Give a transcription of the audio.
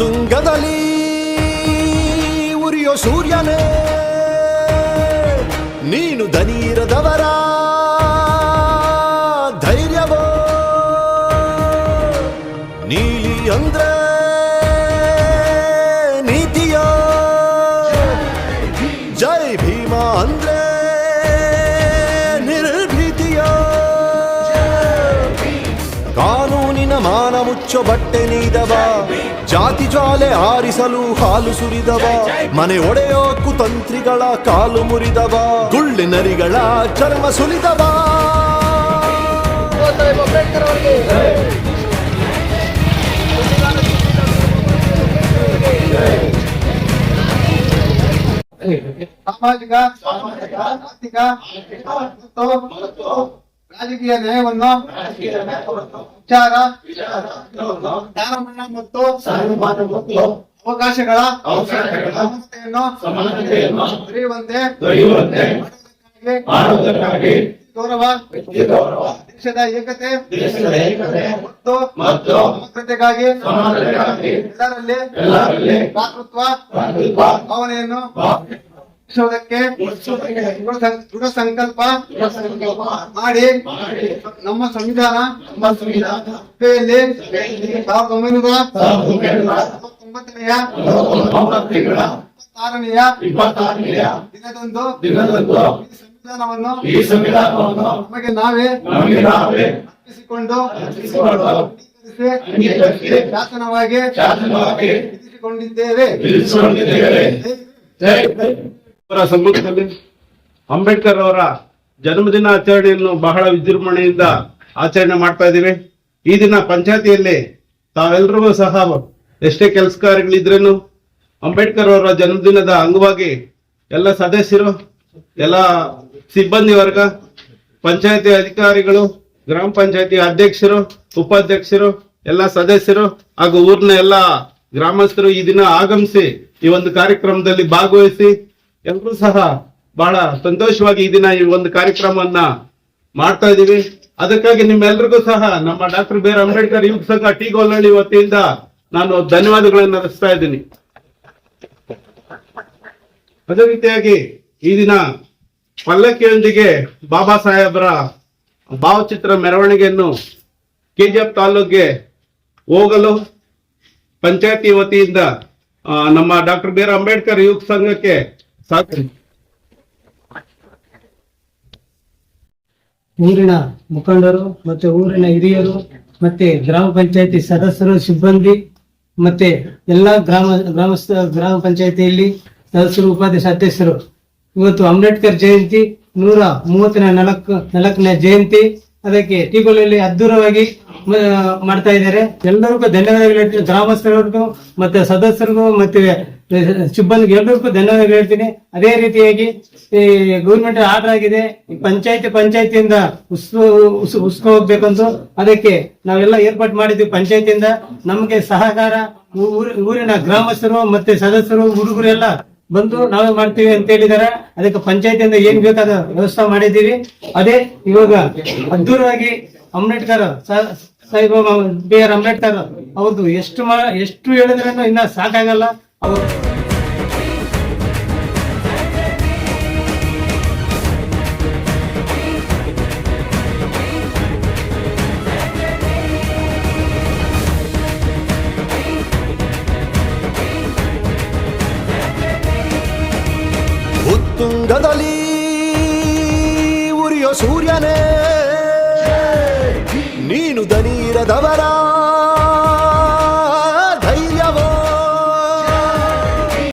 ತುಂಗದಲ್ಲಿ ಉರಿಯೋ ಸೂರ್ಯನೇ ನೀನು ದನೀರದವರ ಧೈರ್ಯವೋ? ನೀಲಿ ಅಂದ್ರೆ ನೀತಿಯೋ? ಜೈ ಭೀಮ ಅಂದ್ರೆ ನಿರ್ಭೀತಿಯೋ? ಕಾನೂನು ಮಾನ ಮುಚ್ಚೋ ಬಟ್ಟೆ ನೀಡವ ಜಾತಿ ಜ್ವಾಲೆ ಆರಿಸಲು ಹಾಲು ಸುರಿದವ. ಮನೆ ಒಡೆಯೋ ಕುತಂತ್ರಿಗಳ ಕಾಲು ಮುರಿದವ. ಗುಳ್ಳಿನರಿಗಳ ಚರ್ಮ ಸುಲಿದವ. ಸಾಮಾಜಿಕ, ಆರ್ಥಿಕ ರಾಜಕೀಯ ನ್ಯಾಯವನ್ನು ವಿಚಾರ ಸ್ಥಾನಮಾನ ಮತ್ತು ಅವಕಾಶಗಳ ಸಮಸ್ಯೆಯನ್ನು ದೊರೆಯುವಂತೆ ಗೌರವ ದೇಶದ ಏಕತೆ ಮತ್ತು ಸಮಗ್ರತೆಗಾಗಿ ಎಲ್ಲರಲ್ಲಿ ಭಾತೃತ್ವ ಭಾವನೆಯನ್ನು ಮೂಡಿಸುವುದಕ್ಕೆ ದೃಢ ಸಂಕಲ್ಪ ಮಾಡಿ ನಮ್ಮ ಸಂವಿಧಾನ ಸಭೆಯಲ್ಲಿ ಸಾವಿರದ ಒಂಬೈನೂರ ಇಪ್ಪತ್ತಾರನೆಯ ದಿನದಂದು ಈ ಸಂವಿಧಾನವನ್ನು ನಮಗೆ ನಾವೇ ಅರ್ಪಿಸಿಕೊಂಡು ಶಾಸನವಾಗಿ ಶಾಸನವಾಗಿ ವಿಧಿಸಿಕೊಂಡಿದ್ದೇವೆ ಅವರ ಸಮ್ಮುಖದಲ್ಲಿ ಅಂಬೇಡ್ಕರ್ ಅವರ ಜನ್ಮದಿನ ಆಚರಣೆಯನ್ನು ಬಹಳ ವಿಜೃಂಭಣೆಯಿಂದ ಆಚರಣೆ ಮಾಡ್ತಾ ಇದ್ದೀವಿ. ಈ ದಿನ ಪಂಚಾಯತಿಯಲ್ಲಿ ತಾವೆಲ್ಲರಿಗೂ ಸಹ ಎಷ್ಟೇ ಕೆಲಸ ಕಾರ್ಯಗಳಿದ್ರೇನು ಅಂಬೇಡ್ಕರ್ ಅವರ ಜನ್ಮದಿನದ ಅಂಗವಾಗಿ ಎಲ್ಲ ಸದಸ್ಯರು, ಎಲ್ಲ ಸಿಬ್ಬಂದಿ ವರ್ಗ, ಪಂಚಾಯತಿ ಅಧಿಕಾರಿಗಳು, ಗ್ರಾಮ ಪಂಚಾಯತಿ ಅಧ್ಯಕ್ಷರು, ಉಪಾಧ್ಯಕ್ಷರು, ಎಲ್ಲ ಸದಸ್ಯರು ಹಾಗೂ ಊರಿನ ಎಲ್ಲ ಗ್ರಾಮಸ್ಥರು ಈ ದಿನ ಆಗಮಿಸಿ ಈ ಒಂದು ಕಾರ್ಯಕ್ರಮದಲ್ಲಿ ಭಾಗವಹಿಸಿ ಎಲ್ಲರೂ ಸಹ ಬಹಳ ಸಂತೋಷವಾಗಿ ಈ ದಿನ ಈ ಒಂದು ಕಾರ್ಯಕ್ರಮವನ್ನ ಮಾಡ್ತಾ ಇದೀವಿ ಅದಕ್ಕಾಗಿ ನಿಮ್ಮೆಲ್ರಿಗೂ ಸಹ ನಮ್ಮ ಡಾಕ್ಟರ್ ಬಿ ಆರ್ ಅಂಬೇಡ್ಕರ್ ಯುವ ಸಂಘ ಟಿ ಗೋಲ್ಹಳ್ಳಿ ವತಿಯಿಂದ ನಾನು ಧನ್ಯವಾದಗಳನ್ನು ಅರ್ಪಿಸ್ತಾ ಇದ್ದೀನಿ. ಅದೇ ರೀತಿಯಾಗಿ ಈ ದಿನ ಪಲ್ಲಕ್ಕಿಯೊಂದಿಗೆ ಬಾಬಾ ಸಾಹೇಬರ ಭಾವಚಿತ್ರ ಮೆರವಣಿಗೆಯನ್ನು ಕೆಜಿಎಫ್ ತಾಲೂಕ್ಗೆ ಹೋಗಲು ಪಂಚಾಯತಿ ವತಿಯಿಂದ ನಮ್ಮ ಡಾಕ್ಟರ್ ಬಿ ಆರ್ ಅಂಬೇಡ್ಕರ್ ಯುವ ಸಂಘಕ್ಕೆ ಸಾಕು. ಊರಿನ ಮುಖಂಡರು ಮತ್ತೆ ಊರಿನ ಹಿರಿಯರು ಮತ್ತೆ ಗ್ರಾಮ ಪಂಚಾಯತಿ ಸದಸ್ಯರು, ಸಿಬ್ಬಂದಿ ಮತ್ತೆ ಎಲ್ಲಾ ಗ್ರಾಮ, ಗ್ರಾಮಸ್ಥ, ಗ್ರಾಮ ಪಂಚಾಯತಿಯಲ್ಲಿ ಸದಸ್ಯರು, ಉಪಾಧ್ಯಕ್ಷ, ಅಧ್ಯಕ್ಷರು. ಇವತ್ತು ಅಂಬೇಡ್ಕರ್ ಜಯಂತಿ, ನೂರ ಮೂವತ್ತನೇ ನಾಲ್ಕು, ನಾಲ್ಕನೇ ಜಯಂತಿ. ಅದಕ್ಕೆ ಟೀಗೋಲಲ್ಲಿ ಅದ್ದೂರವಾಗಿ ಮಾಡ್ತಾ ಇದ್ದಾರೆ. ಎಲ್ಲರಿಗೂ ಧನ್ಯವಾದಗಳು ಹೇಳ್ತೀನಿ. ಗ್ರಾಮಸ್ಥರಿಗೂ ಮತ್ತೆ ಸದಸ್ಯರಿಗೂ, ಮತ್ತೆ ಸಿಬ್ಬಂದಿಗೆ ಎಲ್ಲರಿಗೂ ಧನ್ಯವಾದಗಳು ಹೇಳ್ತೀನಿ. ಅದೇ ರೀತಿಯಾಗಿ, ಈ ಗೌರ್ಮೆಂಟ್ ಆರ್ಡರ್ ಆಗಿದೆ. ಪಂಚಾಯತಿ, ಪಂಚಾಯತಿಯಿಂದ ಉಸ್ಕೊ ಉಸ್- ಉಸ್ಕೊ ಹೋಗ್ಬೇಕಂತ ಅದಕ್ಕೆ ನಾವೆಲ್ಲ ಏರ್ಪಾಟ್ ಮಾಡಿದ್ವಿ ಪಂಚಾಯತಿಯಿಂದ. ನಮಗೆ ಸಹಕಾರ ಊರಿನ ಗ್ರಾಮಸ್ಥರು, ಮತ್ತೆ ಸದಸ್ಯರು, ಹುಡುಗರೆಲ್ಲ ಬಂದು ನಾವೇ ಮಾಡ್ತೀವಿ ಅಂತ ಹೇಳಿದಾರೆ. ಅದಕ್ಕೆ ಪಂಚಾಯತಿಯಿಂದ ಏನ್ ಬೇಕಾದ ವ್ಯವಸ್ಥೆ ಮಾಡಿದ್ದೀವಿ. ಅದೇ ಇವಾಗ ಅದ್ದೂರವಾಗಿ ಅಂಬೇಡ್ಕರ್ ಸಾಯಿಬಾಬಾ ಬಿ ಆರ್ ಅಂಬೇಡ್ಕರ್ ಅವ್ರದ್ದು ಎಷ್ಟು ಮಾ, ಎಷ್ಟು ಹೇಳಿದ್ರೆ ಇನ್ನ ಸಾಕಾಗಲ್ಲ. ಅವ್ರು ಉತ್ತುಂಗದಲ್ಲಿ ಸೂರ್ಯನೇ ನೀನು ದನೀರದವರ